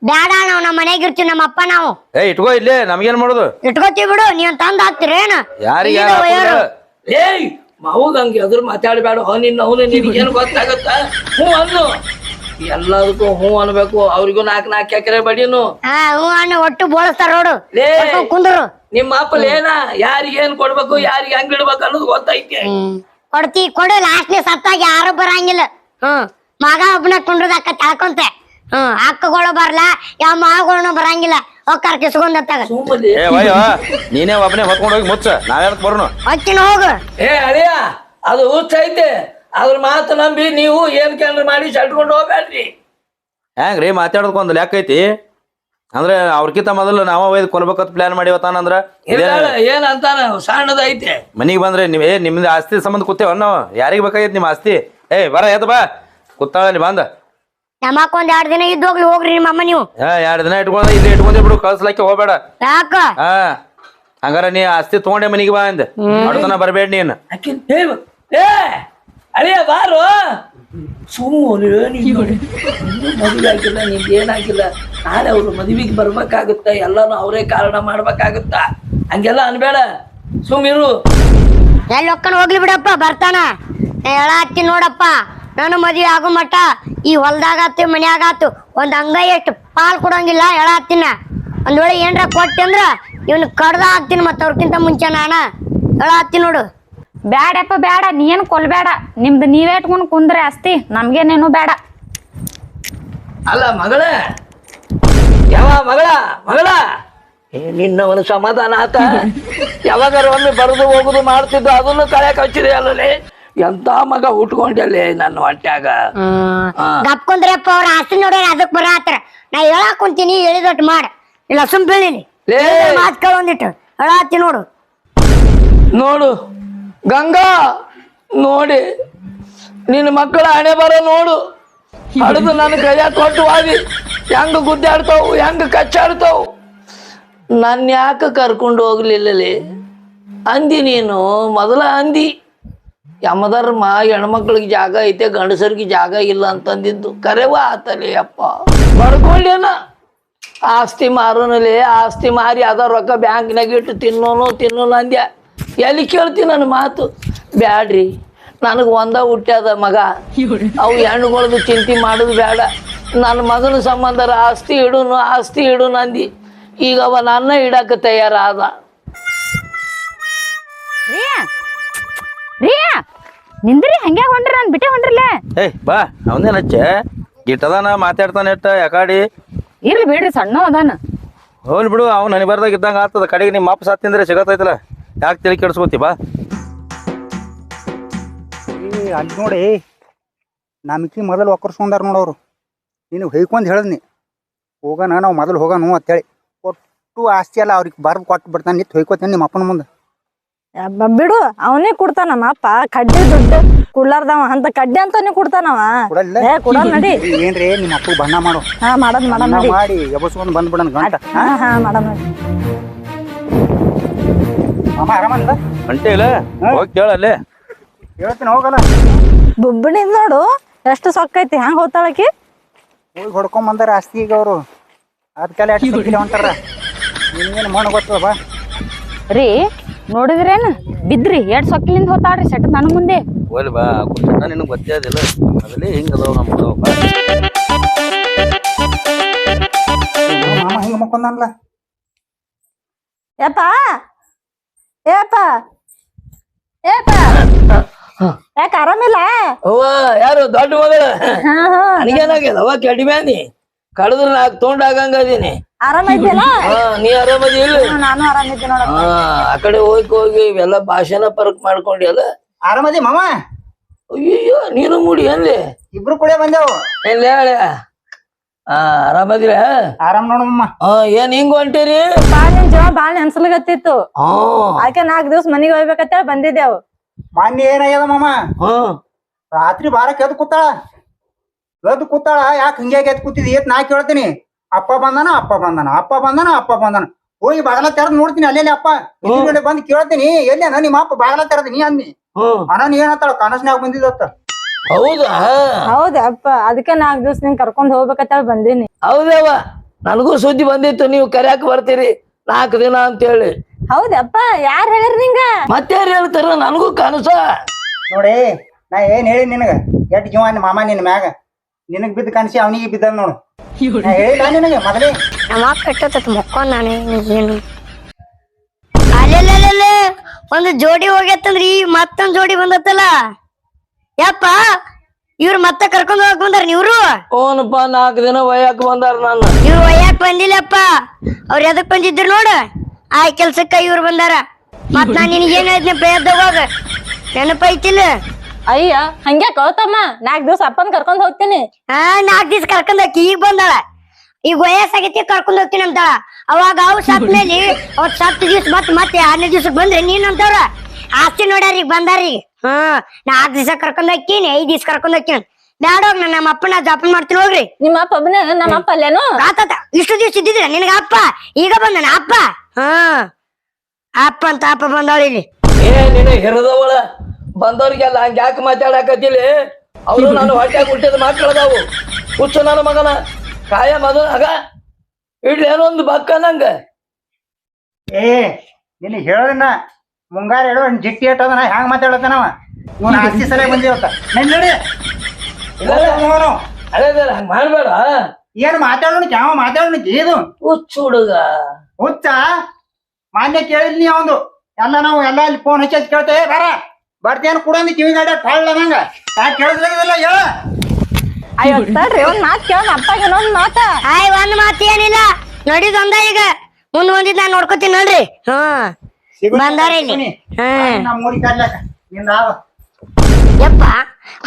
ಬ್ಯಾಡ ನಾವು ನಮ್ಮ ಮನೆಗೆ ಇರ್ತೀವಿ ನಮ್ಮ ಅಪ್ಪ ನಾವು. ಏ ಇಟ್ಕೋ ಇಲ್ಲೇ ನಮ್ಗೇನ್ ಮಾಡುದು? ಇಟ್ಕೋತೀವಿ ಬಿಡು ನೀವ್ ತಂದ್ ಹಾಕ್ತಿರೇನು? ಯಾರಿಗೆ. ಏಯ್ ಮಾವಗ ಹಂಗೆ ಎದುರು ಮಾತಾಡಬೇಡ. ನಿನ್ನ ಅವನು ನಿನಗೇನು ಗೊತ್ತಾಗತ್ತ? ಹ್ಞೂ ಅನ್ನು. ಎಲ್ಲದಕ್ಕೂ ಹೂ ಅನ್ಬೇಕು. ಅವ್ರಿಗೂ ನಾಲ್ಕು ನಾಲ್ಕು ಎಕರೆ ಬಡಿನು. ಹಾ ಹ್ಞೂ ಅಣ್ಣ ಒಟ್ಟು ಬೋಳಿಸ್ತಾರ ನೋಡು. ಲೇ ಕುಂದ್ರು. ನಿಮ್ಮ ಅಪ್ಪ ಏನ? ಯಾರಿಗೆ ಏನ್ ಕೊಡ್ಬೇಕು ಯಾರಿಗೆ ಹಂಗ್ ಇಡ್ಬೇಕು ಅನ್ನೋದು ಗೊತ್ತೈತಿ. ಹ್ಮ್. ಕೊಡ್ತಿ ಕೊಡು ಲಾಸ್ಟ್ನೇ ಸತ್ತಾಗ ಯಾರು ಬರಂಗಿಲ್ಲ. ಹ್ಮ್ ಮಗ ಒಬ್ಬನ ಕುಂಡ್ರದಕ್ಕ ತಾಳ್ಕೊಂತೆ. ಹ್ಮ್ ಅಕ್ಕಗಳು ಬರ್ಲ ಯಾವ ಮಗಗಳನ್ನ ಬರಂಗಿಲ್ಲ. ಹೋಗ್ತಾರ ಕಿಸ್ಕೊಂಡತ್ತಾಗ ಸುಮ್ಮನೆ. ಏ ವಯ್ಯ ನೀನೇ ಒಬ್ಬನೇ ಹೊತ್ಕೊಂಡು ಹೋಗಿ ಮುಚ್ಚ. ನಾವ್ಯಾಕ್ ಬರೋಣ ಹೊಚ್ಚಿನ ಹೋಗು. ಏ ಅಳಿಯ ಅದು ಹುಚ್ಚ ಐತೆ ಅದ್ರ ಮಾತು ನಂಬಿ ನೀವು ಏನ್ ಕೇಂದ್ರ ಮಾಡಿ ಚಟ್ಕೊಂಡು ಹೋಗ್ಬೇಡ್ರಿ. ಹೆಂಗ್ರಿ ಮಾತಾಡೋದಕ್ಕೆ ಒಂದು ಲೆಕ್ಕ ಐತಿ? ಅಂದ್ರೆ ಅವ್ರಕಿಂತ ಮೊದಲು ನಾವ ಒಯ್ದು ಕೊಲ್ಬೇಕಂತ ಪ್ಲಾನ್ ಮಾಡಿವತ್ತಾನಂದ್ರ ಅಂದ್ರ ಇರ್ತಾಳ, ಏನ್ ಅಂತಾನ ಸಣ್ಣದೈತೆ ಮನಿಗೆ ಬಂದ್ರೆ ಏ ನಿಮ್ದು ಆಸ್ತಿ ಸಂಬಂಧ ಕೂತೇವ ನಾವು ಯಾರಿಗೆ ಬೇಕಾಗೈತಿ ನಿಮ್ಮ ಆಸ್ತಿ? ಏ ಬರ ಎದ ಬಾ. ಕೂತಾಳಲ್ಲಿ ಬಂದ. ನಮ್ಮಕ್ಕ ಒಂದ್ ಎರಡ್ ದಿನ ಇದ್ದು ಹೋಗ್ಲಿ ಹೋಗ್ರಿ ನಿಮ್ಮ ಅಮ್ಮ ನೀವು. ಹಾ ಎರಡು ದಿನ ಇಟ್ಕೊಂಡ ಇಲ್ಲಿ ಇಟ್ಕೊಂಡೆ ಬಿಡು ಕಳ್ಸ್ಲಕ್ಕೆ ಹೋಗ್ಬೇಡ. ಯಾಕ? ಹಾ ಹಂಗಾರ ನೀ ಆಸ್ತಿ ತಗೊಂಡೆ ಮನಿಗೆ ಬಾ ಅಂದ. ಬರ್ಬೇಡ ಬರಬೇಡ ನೀನು. ಏ ಅಳಿಯ ಬಾರು. ಸುಮ್ಮನೆ ನೀನು. ಮದುವೆ ಆಗಿಲ್ಲ ನಿಮ್ಗೆ ಏನಾಗಿಲ್ಲ. ನಾಳೆ ಅವ್ರು ಮದುವೆಗೆ ಬರ್ಬೇಕಾಗುತ್ತ ಎಲ್ಲಾನು ಅವರೇ ಕಾರಣ ಮಾಡ್ಬೇಕಾಗುತ್ತ. ಹಂಗೆಲ್ಲ ಅನ್ಬೇಡ. ಸುಮ್ಮಿರು ಎಲ್ಲಿ ಹೋಗ್ಲಿ ಬಿಡಪ್ಪ ಬರ್ತಾನ. ಹೇಳ ಹತ್ತಿ ನೋಡಪ್ಪ. ನಾನು ಮದುವೆ ಆಗೋ ಮಟ್ಟ ಈ ಹೊಲ್ದಾಗ ಆತು ಮನ್ಯಾಗ ಆತು ಒಂದ್ ಹಂಗ ಎಷ್ಟು ಪಾಲ್ ಕೊಡಂಗಿಲ್ಲ ಹೇಳ ಹತ್ತಿನ ಒಂದ್ ವೇಳೆ ಏನ್ರ ಕೊಟ್ಟಿ ಅಂದ್ರ ಇವನ್ ಕಡ್ದ ಹಾಕ್ತೀನಿ ಮತ್ತ ಅವ್ರಕ್ಕಿಂತ ಮುಂಚೆ ನಾನ. ಹೇಳ ಹತ್ತಿ ನೋಡು. ಬ್ಯಾಡಪ್ಪ ಬ್ಯಾಡ. ನೀ ಏನು ಕೊಲ್ಬೇಡ. ನಿಮ್ದು ನೀವೇ ಇಟ್ಕೊಂಡು ಕುಂದ್ರೆ ಅಸ್ತಿ. ನಮ್ಗೇನೇನು ಬೇಡ. ಅಲ್ಲ ಮಗಳ. ಯಾವ ಮಗಳ? ಮಗಳ. ಏ ಒಂದು ಸಮಾಧಾನ ಆತ. ಯಾವಾಗಾರ ಒಮ್ಮೆ ಬರೆದು ಹೋಗುದು ಮಾಡ್ತಿದ್ದು ಅದನ್ನು ಕಳೆ ಹಚ್ಚಿದೆ ಅಲ್ಲೇ ಎಂತ ಮಗ ಹುಟ್ಕೊಂಡಲ್ಲಿ ನನ್ನ ಹೊಟ್ಯಾಗ. ಗಪ್ಕೊಂದ್ರಪ್ಪ ಅವ್ರ ಆಸ್ತಿ ನೋಡ್ಯಾರ ಅದಕ್ ಬರತ್ತಾರ ನಾ ಹೇಳಾಕ್ ಕುಂತೀನಿ ಹೇಳಿದೊಟ್ಟು ಮಾಡ. ಇಲ್ಲ ಸುಮ್ ಬೀಳಿಲಿ ಲೇ. ಮಾತ್ ಕೇಳೊಂದಿಟ್ಟು. ಹೇಳ ಹತ್ತಿ ನೋಡು. ನೋಡು. ಗಂಗಾ, ನೋಡಿ, ನಿನ್ನ ಮಕ್ಕಳ ಹಣೆ ಬರ ನೋಡು. ಹಡಿದು ನನ್ನ ಕೈಯಾಗ ಕೊಟ್ಟು ಹೋಗಿ ಹೆಂಗ ಗುದ್ದಾಡ್ತಾವು ಹೆಂಗ ಕಚ್ಚಾಡ್ತಾವು. ನನ್ನ ಯಾಕೆ ಕರ್ಕೊಂಡು ಹೋಗ್ಲಿಲ್ಲಲಿ? ಅಂದಿ ನೀನು, ಮೊದಲ ಅಂದಿ. ಯಮಧರ್ಮ, ಹೆಣ್ಮಕ್ಳಿಗೆ ಜಾಗ ಐತೆ, ಗಂಡಸರಿಗೆ ಜಾಗ ಇಲ್ಲ ಅಂತಂದಿದ್ದು. ಕರೆವ ಆತಲೇ ಅಪ್ಪ. ಬರ್ಕೊಂಡೇನ ಆಸ್ತಿ ಮಾರೋನಲ್ಲಿ ಆಸ್ತಿ ಮಾರಿ ಅದ ರೊಕ್ಕ ಬ್ಯಾಂಕ್ನಾಗ ಇಟ್ಟು ತಿನ್ನೋನು ತಿನ್ನೋನು ಅಂದ್ಯ. ಎಲ್ಲಿ ಕೇಳ್ತೀನಿ ನನ್ನ ಮಾತು? ಬ್ಯಾಡ್ರಿ. ನನಗೆ ಒಂದ ಹುಟ್ಟ್ಯಾದ ಮಗ. ಅವು ಹೆಣ್ಣುಗಳದು ಚಿಂತೆ ಮಾಡೋದು ಬೇಡ ನನ್ನ ಮಗನ ಸಂಬಂಧರ ಆಸ್ತಿ ಇಡುನು ಆಸ್ತಿ ಇಡುನು ಅಂದಿ ಈಗ ಅವ ನನ್ನ ಇಡಕ್ಕೆ ತಯಾರಾದ. ನಿಂದ್ರಿ ಹಂಗೆ ಹೊಂಡ್ರಿ ನಾನು ಬಿಟ್ಟೆ ಹೊಂಡ್ರಲ್ಲೇ. ಏಯ್ ಬಾ. ಅವನೇನ್ ಹಚ್ಚ? ಗಿಟ್ಟದಾನ ಮಾತಾಡ್ತಾನೆ ಇಟ್ಟ ಯಾಕಾಡಿ? ಇರ್ಲಿ ಬಿಡ್ರಿ ಸಣ್ಣ ಅದಾನ ಹೋಗ್ಲಿ ಬಿಡು ಅವ್ನು ನನಗೆ ಬರ್ದಾಗ ಇದ್ದಂಗೆ ಆಗ್ತದ. ಕಡೆಗೆ ನಿಮ್ಮ ಅಪ್ಪ ಸತ್ತಿಂದ್ರೆ ಸಿಗತ್ತೈತಲ್ಲ. ಯಾಕೆ ತಲೆ ಕೆಡಿಸ್ಕೋತಿ ಬಾ. ಏ ಅಲ್ಲಿ ನೋಡಿ ನಮಗೆ ಮೊದಲು ಒಕ್ಕರ್ಸ್ಕೊಂಡಾರ ನೋಡೋರು ನೀನು ಹೊಯ್ಕೊಂಡ್ ಹೇಳಿದ್ನಿ. ಹೋಗೋಣ ನಾವು ಮೊದಲು ಹೋಗೋಣ ಅಂತೇಳಿ. ಒಟ್ಟು ಆಸ್ತಿ ಅಲ್ಲ ಅವ್ರಿಗೆ ಬರ್ದು ಕೊಟ್ಟು ಬಿಡ್ತಾನೆ ನಿಂತು ಹೊಯ್ಕೋತೇನೆ ನಿಮ್ಮ ಅಪ್ಪನ ಮುಂದೆ. ಅಬ್ಬ ಬಿಡು ಅವನೇ ಕೊಡ್ತಾನ ನಮ್ಮ ಅಪ್ಪ. ಕಡ್ಡಿ ದುಡ್ಡು ಕುಡ್ಲಾರ್ದವ ಅಂತ ಕಡ್ಡಿ ಅಂತಾನೆ ಕೊಡ್ತಾನವ. ಕೊಡಲ್ಲ. ಏ ಕೊಡಲ್ ನಡಿ. ಏನ್ರಿ ನಿಮ್ಮ ಅಪ್ಪ ಬಣ್ಣ ಮಾಡು. ಹಾ ಮಾಡದ್ ಮಾಡದ್ ನಡಿ. ಮಾಡಿ ಎಬ್ಬಸ್ಕೊಂಡು ಬಂದ್ಬಿಡೋಣ ಗಂಟ. ಹಾ ಹಾ ಮಾಡದ್ ನಡಿ. ಅಂಟೆ ಇಲ್ಲ. ಹೋಗಿ ಕೇಳ ಅಲ್ಲೇ. ಹೇಳ್ತೀನಿ ಹೋಗಲ್ಲ. ಬುಬ್ಬಿಣಿ ನೋಡು ಎಷ್ಟು ಸೊಕ್ಕೈತಿ ಹ್ಯಾಂಗ ಹೋತಾಳಕಿ ಹೋಗಿ ಹೊಡ್ಕೊಂಡ್ ಬಂದಾರ ಆಸ್ತಿ ಈಗ ಅವರು. ಅದಕ್ಕೆಲ್ಲ ಎಷ್ಟು ಹೊಂಟಾರ ನಿಮ್ಗೇನು ಮಣ್ಣು ಗೊತ್ತದ ಬಾ. ರೀ ನೋಡಿದ್ರೇನ? ಬಿದ್ರಿ ಎರಡು ಸೊಕ್ಕಿಲಿಂದ ಹೋತಾಳ್ರಿ ಸೆಟ್ ನನ್ನ ಮುಂದೆ. ಹೋಗ್ಲಿ ಬಾ ನಿನಗೆ ಗೊತ್ತೇ ಅದಿಲ್ಲ ಅದಲ್ಲೇ ಹಿಂಗೆ ಅದಾವ ನಮ್ಮ ಮಾಮ ಹಿಂಗೆ ಮಕ್ಕೊಂದಲ್ಲ ಯಪ್ಪ ಏಪ್ಪ. ಏಪ್ಪ. ಯಾಕ ಆರಾಮಿಲ್ಲ? ಅವ್ವ ಯಾರು ದೊಡ್ಡ ಮಗಳು? ಹಾ ಹಾ. ನನಗೇನಾಗ್ಯದ? ಅವ ಕೆಡಿಮ್ಯಾನಿ ಕಡದ್ರ ನಾಲ್ಕು ತೊಂಡ್ ಆಗಂಗ ಅದೀನಿ ಆರಾಮೈತಿಲ್ಲ ಹಾ ನೀ ಆರಾಮದಿ ಇಲ್ಲ ನಾನು ಆರಾಮಿದ್ದೆ ನೋಡ ಹಾ ಆ ಕಡೆ ಹೋಗಿ ಹೋಗಿ ಇವೆಲ್ಲ ಭಾಷೆನ ಪರಕ್ ಮಾಡ್ಕೊಂಡಿ ಅಲ್ಲ ಆರಾಮದಿ ಮಾಮ? ಅಯ್ಯೋ ನೀನು ಮೂಡಿ ಎಲ್ಲಿ ಇಬ್ರು ಕೂಡ ಬಂದೆವು. ಎಲ್ಲಿ ಹೇಳ? ಹಾ ಆರಾಮದಿರ? ಆರಾಮ್ ನೋಡಮ್ಮ ಆ ಏನ್ ಹಿಂಗ್ ಹೊಂಟಿರಿ? ಬಾಳ್ ನಿನ್ ಜೀವ ಬಾಳ್ ನೆನ್ಸಲ್ಗತ್ತಿತ್ತು ಹಾ ಅದಕ್ಕೆ ದಿವಸ ದಿವ್ಸ ಮನಿಗೆ ಹೋಗ್ಬೇಕಂತೇಳಿ ಬಂದಿದ್ದೇವು ಮೊನ್ನೆ ಏನಾಗ್ಯದ ಮಾಮ? ಹಾ. ರಾತ್ರಿ ಬಾರಕ್ಕೆ ಎದ್ದು ಕೂತಾಳ. ಎದ್ದು ಕೂತಾಳ ಯಾಕೆ ಹಿಂಗಾಗಿ ಎದ್ದು ಕೂತಿದ್? ಏತ್ ನಾ ಕೇಳ್ತೀನಿ. ಅಪ್ಪ ಬಂದಾನ ಅಪ್ಪ ಬಂದಾನ ಅಪ್ಪ ಬಂದಾನ ಅಪ್ಪ ಬಂದಾನ. ಹೋಗಿ ಬಾಗಲ ತೆರೆದ್ ನೋಡ್ತೀನಿ ಅಲ್ಲೆಲ್ಲಿ ಅಪ್ಪ? ಇಲ್ಲಿ ಬಂದು ಕೇಳ್ತೀನಿ ಎಲ್ಲೇನ ನಿಮ್ಮ ಅಪ್ಪ ಬಾಗಲ ತೆರೆದ್ ನೀ ಅನ್ನಿ ಅಣ್ಣ ಏನತ್ತಾಳ ಕನಸ್ನ್ಯಾಗ ಬಂದಿದ್ದತ್ತ ಹೌದಾ? ಹೌದಾ ಅಪ್ಪ ಅದಕ್ಕೆ ನಾಲ್ಕು ದಿವಸ ನಿನ್ ಕರ್ಕೊಂಡ್ ಹೋಗ್ಬೇಕಂತ ಬಂದೀನಿ. ಹೌದವ್ವ ನನಗೂ ಸುದ್ದಿ ಬಂದಿತ್ತು ನೀವು ಕರ್ಯಾಕ ಬರ್ತೀರಿ ನಾಲ್ಕು ದಿನ ಅಂತ ಹೇಳಿ ಹೌದಪ್ಪ ಯಾರ್ ಹೇಳಿರ್ ನಿಂಗ? ಮತ್ತಾರು ಹೇಳ್ತಾರ ನನಗೂ ಕನಸ. ನೋಡಿ ನಾ ಏನ್ ಹೇಳಿ ನಿನಗ? ಎಟ್ ಜೀವ ನಿನ್ ಮಾಮ ನಿನ್ ಮ್ಯಾಗ? ನಿನಗ್ ಬಿದ್ದ ಕನಸಿ ಅವನಿಗೆ ಬಿದ್ದ ನೋಡು. ನಾ ಹೇಳಿಲ್ಲ ನಿನಗೆ ಮೊದಲೇ? ನಮ್ಮ ಅಪ್ಪ ಎಷ್ಟೊತ್ತ ಮಕ್ಕೊಂಡ್ ನಾನು ಏನು ಅಲ್ಲೆಲ್ಲ ಒಂದು ಜೋಡಿ ಹೋಗ್ಯತ್ತಂದ್ರಿ ಮತ್ತೊಂದ್ ಜೋಡಿ ಬಂದತ್ತಲ್ಲ? ಯಪ್ಪ ಇವ್ರು ಮತ್ತೆ ಕರ್ಕೊಂಡ್ ಹೋಗಕ್ ಬಂದಾರ ಇವ್ರು? ಓನಪ್ಪ ನಾಲ್ಕು ದಿನ ಒಯ್ಯಾಕ ಬಂದಾರ ನಾನು ಇವ್ರು ಒಯ್ಯಾಕ್ ಬಂದಿಲ್ಲಪ್ಪ. ಅವ್ರ ಎದಕ್ ಬಂದಿದ್ರು ನೋಡು. ಆ ಕೆಲ್ಸಕ್ಕ ಇವ್ರು ಬಂದಾರ. ಮತ್ ನಾನ್ ನಿನಗೆ ಏನ್ ಹೇಳಿದ್ನಪ್ಪ ಎದ್ದೋಗ ನೆನಪೈತಿಲ್ಲ? ಅಯ್ಯ ಹಂಗೆ ಕೌತಮ್ಮ ನಾಲ್ಕ್ ದಿವ್ಸ ಅಪ್ಪನ್ ಕರ್ಕೊಂಡ್ ಹೋಗ್ತೀನಿ. ಆ ನಾಲ್ಕ್ ದಿವ್ಸ ಕರ್ಕೊಂಡ್ ಹೋಗಿ ಈಗ ಬಂದಾಳ. ಈಗ ವಯಸ್ಸಾಗೈತಿ ಕರ್ಕೊಂಡ್ ಹೋಗ್ತೀನಿ ಅಂತಾಳ. ಅವಾಗ ಅವ್ ಸತ್ ಮೇಲೆ ಅವ್ರ ಸತ್ ದಿವ್ಸ ಮತ್ ಮತ್ತೆ ಆರನೇ ದಿವ್ಸಕ್ ಬಂದ್ರೆ ನೀನ್ ಅಂತವ್ರ. ಆಸ್ತಿ ನೋಡ್ಯಾರ ಈಗ ಬಂದಾರ ಈಗ. ಹ್ಮ್ ನಾಕ್ ದಿವಸ ಕರ್ಕೊಂಡ್ ಹಾಕಿನಿ ಐದ್ ದಿವಸ ಕರ್ಕೊಂಡ್ ಹಾಕಿನ ಬ್ಯಾಡ ಹೋಗ್ ನಾನು ನಮ್ಮ ಅಪ್ಪನ ಜಾಪನ್ ಮಾಡ್ತೀನಿ ಹೋಗ್ರಿ. ನಿಮ್ಮ ಅಪ್ಪ ಒಬ್ಬನೇ ನಮ್ಮ ಅಪ್ಪ ಅಲ್ಲೇನು? ಆತಾತ ಇಷ್ಟು ದಿವ್ಸ ಇದ್ದಿದ್ರೆ ನಿನಗ ಅಪ್ಪ ಈಗ ಬಂದನ ಅಪ್ಪ? ಹಾ ಅಪ್ಪ ಅಂತ ಅಪ್ಪ ಬಂದವಳ ಇಲ್ಲಿ. ಏ ನಿನ್ನ ಹಿರಿದವಳ ಬಂದವ್ರಿಗೆಲ್ಲ ಹಂಗ ಯಾಕೆ ಮಾತಾಡಕತ್ತಿಲಿ? ಅವರು ನಾನು ಹೊಟ್ಯಾಗ ಹುಟ್ಟಿದ ಮಕ್ಕಳದಾವು ಹುಚ್ಚು ನನ್ನ ಮಗನ. ಕಾಯ ಮದ ಆಗ. ಇಡ್ಲಿ ಏನೋ ಒಂದು ಬಕ್ಕ ನಂಗ. ಏ ನಿನಗೆ ಹೇಳೋದನ್ನ ಮುಂಗಾರ ಹೇಳೋ ಜಿಟ್ಟಿ ನಾ ಹ್ಯಾಂಗ ಮಾತಾಡತಾನವ ಇವನ್ ಆಸ್ತಿ ಸಲ ಬಂದಿವತ್ತ ನಡಿ. ನಡಿ ಹೋಗೋನು. ಹಳೇದಲ್ಲ ಹಂಗ ಮಾಡ್ಬೇಡ. ಏನು ಮಾತಾಡೋಣ ಯಾವ ಮಾತಾಡೋಣ ಇದು ಹುಚ್ಚು ಹುಡುಗ. ಹುಚ್ಚ? ಮಾನ್ಯ ಕೇಳಿದ್ ನೀ ಅವಂದು. ಎಲ್ಲ ನಾವು ಎಲ್ಲ ಅಲ್ಲಿ ಫೋನ್ ಹಚ್ಚಿ ಹಚ್ಚಿ ಕೇಳ್ತೇವೆ. ಬರ. ಬರ್ತೇನು ಕೂಡ ಕಿವಿ ಗಾಡಿ ಕಳ್ಳ ನಂಗ? ಯಾಕೆ ಕೇಳಿದ್ರಾಗಿಲ್ಲ ಹೇಳ. ಅಯ್ಯೋ ತಡ್ರಿ ಒಂದ್ ಮಾತ್ ಕೇಳೋಣ ಅಪ್ಪಗೆ ಇನ್ನೊಂದ್ ಮಾತ. ಆಯ್ ಒಂದ್ ಮಾತು ಏನಿಲ್ಲ. ನಡಿದೊಂದ ಈಗ. ಮುಂದ್ ಬಂದಿದ್ ನಾನ್ ನೋಡ್ಕೊತೀನಿ ನೋಡ್ರಿ. ಹ್ಮ್ ಬಂದಾರ ಇಲ್ಲಿ ಹ್ಮ್ ನಮ್ಮ ಊರಿಗೆ ಕರ್ಲಕ್ಕ ನಿಂದ ಆವ. ಯಪ್ಪ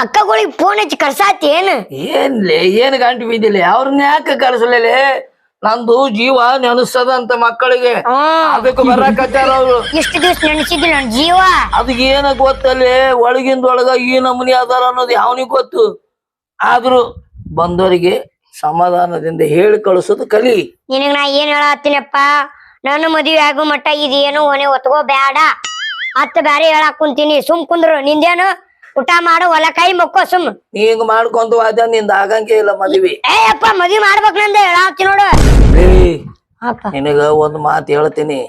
ಅಕ್ಕಗಳಿಗೆ ಫೋನ್ ಹಚ್ಚಿ ಕರ್ಸಾತಿ ಏನು? ಏನ್ಲೆ ಏನ್ ಗಂಟು ಬಿದ್ದಿಲ್ಲ ಅವ್ರನ್ನ ಯಾಕೆ ಕಳ್ಸಲೇ ನಂದು ಜೀವ ನೆನಸದ ಅಂತ ಮಕ್ಕಳಿಗೆ. ಹ್ಮ್ ಅದಕ್ಕೆ ಬರಾಕತ್ತಾರ ಅವ್ರು. ಇಷ್ಟು ದಿವಸ ನೆನ್ಸಿದ್ವಿ ನನ್ ಜೀವ. ಅದಕ್ಕೆ ಏನ ಗೊತ್ತಲ್ಲಿ? ಒಳಗಿಂದೊಳಗ ಈ ನಮೂನಿ ಅದಾರ ಅನ್ನೋದು ಯಾವನಿಗೆ ಗೊತ್ತು? ಆದ್ರೂ ಬಂದವರಿಗೆ ಸಮಾಧಾನದಿಂದ ಹೇಳಿ ಕಳಿಸೋದು ಕಲಿ. ನಿನಗೆ ನಾ ಏನ್ ಹೇಳತ್ತೀನಪ್ಪ ನಾನು ಮದುವೆ ಆಗೋ ಮಟ್ಟ ಇದೇನು ಒನೆ ಒತ್ಕೋ ಬೇಡ ಅತ್ತ ಬ್ಯಾರೆ ಹೇಳಾಕ್ ಕುಂತೀನಿ. ಸುಮ್ ಕುಂದ್ರು. ನಿಂದೇನು? ಊಟ ಮಾಡು ಹೊಲ ಕೈ ಮಕ್ಕೋ ಸುಮ್. ಹಿಂಗ್ ಮಾಡ್ಕೊಂತ ಅದ ನಿಂದ ಆಗಂಗೆ ಇಲ್ಲ ಮದ್ವಿ. ಏ ಅಪ್ಪ ಮದ್ವಿ ಮಾಡ್ಬೇಕ್ ನಂದೆ. ಹೇಳಾತ್ತಿ ನೋಡು. ನಿನಗ ಒಂದ್ ಮಾತು ಹೇಳ್ತೀನಿ.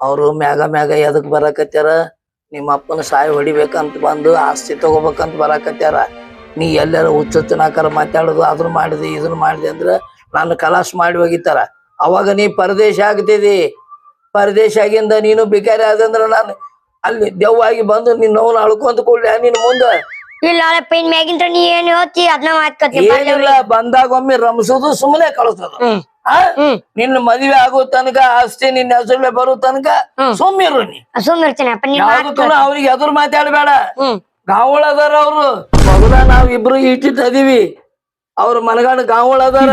ಅವ್ರು ಮ್ಯಾಗ ಮ್ಯಾಗ ಎದಕ್ ಬರಾಕತ್ಯಾರ? ನಿಮ್ಮ ಅಪ್ಪನ ಸಾಯಿ ಹೊಡಿಬೇಕಂತ ಬಂದು ಆಸ್ತಿ ತಗೋಬೇಕಂತ ಬರಾಕತ್ಯಾರ? ನೀ ಎಲ್ಲಾರ ಹುಚ್ಚುಚ್ಚನಾಕಾರ ಮಾತಾಡೋದು ಅದನ್ನ ಮಾಡಿದೆ ಇದನ್ನ ಮಾಡಿದೆ ಅಂದ್ರ ನಾನು ಕಲಾಸ್ ಮಾಡಿ ಹೋಗಿತ್ತಾರ? ಅವಾಗ ನೀ ಪರದೇಶ ಆಗ್ತಿದಿ. ಪರದೇಶ ಆಗಿಂದ ನೀನು ಬಿಕಾರಿ ಆದಂದ್ರ ನಾನು ಅಲ್ಲಿ ದೆವ್ವಾಗಿ ಬಂದು ನಿನ್ನ ನೋವು ಅಳ್ಕೊಂತ ಕೊಡ್ಲಿ ನಿನ್ ಮುಂದೆ. ಇಲ್ಲ ಮ್ಯಾಗಿಂತ್ರ ನೀ ಏನ್ ಹೇಳ್ತಿ? ಅದನ್ನ ಏನಿಲ್ಲ ಬಂದಾಗ ಒಮ್ಮೆ ರಮಸೋದು ಸುಮ್ಮನೆ ಕಳಿಸ್ತದ ನಿನ್ನ ಮದುವೆ ಆಗೋ ತನಕ ಆಸ್ತಿ ನಿನ್ನ ಹೆಸರು ಬರೋ ತನಕ ಸುಮ್ಮಿರು ನೀ. ಸುಮ್ ಇರ್ತೀನಿ ಅಪ್ಪ ನಿನ್ ಮಾತ್ ಯಾವ್ದಕ್ಕೂ ಅವ್ರಿಗೆ ಎದುರು ಮಾತಾಡಬೇಡ. ಗಾವಳ ಅದಾರ ಅವ್ರು. ಮೊದಲ ನಾವ್ ಇಬ್ರು ಇಟ್ಟಿಟ್ ಅದೀವಿ ಅವ್ರ ಮನಗಾಣ ಗಾವಳ ಅದಾರ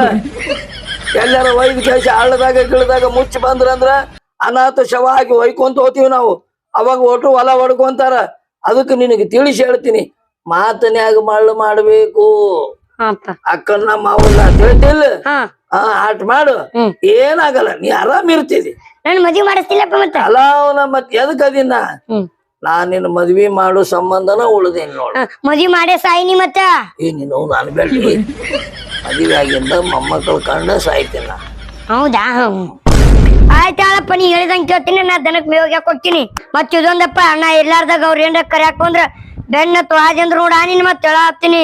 ಎಲ್ಲಾರ ಒಯ್ದು ಕೇಸಿ ಹಳ್ಳದಾಗ ಗಿಳದಾಗ ಮುಚ್ಚಿ ಬಂದ್ರಂದ್ರ ಅನಾಥ ಶವ ಆಗಿ ಒಯ್ಕೊಂತ ಹೋತೀವಿ ನಾವು. ಅವಾಗ ಒಟ್ಟು ಹೊಲ ಹೊಡ್ಕೊಂತಾರ ಅದಕ್ಕೆ ನಿನಗೆ ತಿಳಿಸಿ ಹೇಳ್ತೀನಿ. ಮಾತನ್ಯಾಗ ಮಳ್ಳು ಮಾಡ್ಬೇಕು. ಅಕ್ಕನ ಮಾವಲ್ಲ ಅಕ್ಕನ್ನ ಮಾವನ್ನ ತಿಳಿತಿಲ್ಲ ಆಟ ಮಾಡು. ಏನಾಗಲ್ಲ ನೀ ಆರಾಮ್ ಇರ್ತಿದಿ. ನನ್ ಮದ್ವಿ ಮಾಡಿಸ್ತಿಲ್ಲಪ್ಪ ಮತ್ತ. ಅಲ್ಲ ಅವನ ಮತ್ ಎದಕ್ ಅದಿನ ಹ್ಮ್. ನಾ ನಿನ್ನ ಮದ್ವಿ ಮಾಡೋ ಸಂಬಂಧನ ಉಳ್ದೇನಿ ನೋಡಿ. ಮದ್ವಿ ಮಾಡೇ ಸಾಯಿ ಮತ್ತ? ಏ ನೀನು ನಾನು ಬೇಡ ಮದ್ವೆ ಆಗಿಂದ ಮೊಮ್ಮಕ್ಕಳು ಕಂಡ ಸಾಯ್ತೀನಿ ನಾ ಹೌದಾ? ಆಯ್ತು ಆಯ್ತಾಳಪ್ಪ ನೀ ಹೇಳಿದಂಗೆ ಕೇಳ್ತೀನಿ ನಾ ದನಕ್ ಮೇವಾಗ ಕೊಡ್ತೀನಿ ಮತ್ತೆ ಇದೊಂದಪ್ಪ ನಾ ಎಲ್ಲಾರ್ದಾಗ ಅವ್ರ ಏನ್ರ ಕರ್ಯಾಕ್ ಬಂದ್ರ ಬೆನ್ನ ತೊಳಾಜಂದ್ರ ನೋಡ ನಿನ್ ಮತ್ತೆ ಹೇಳ ಹತ್ತೀನಿ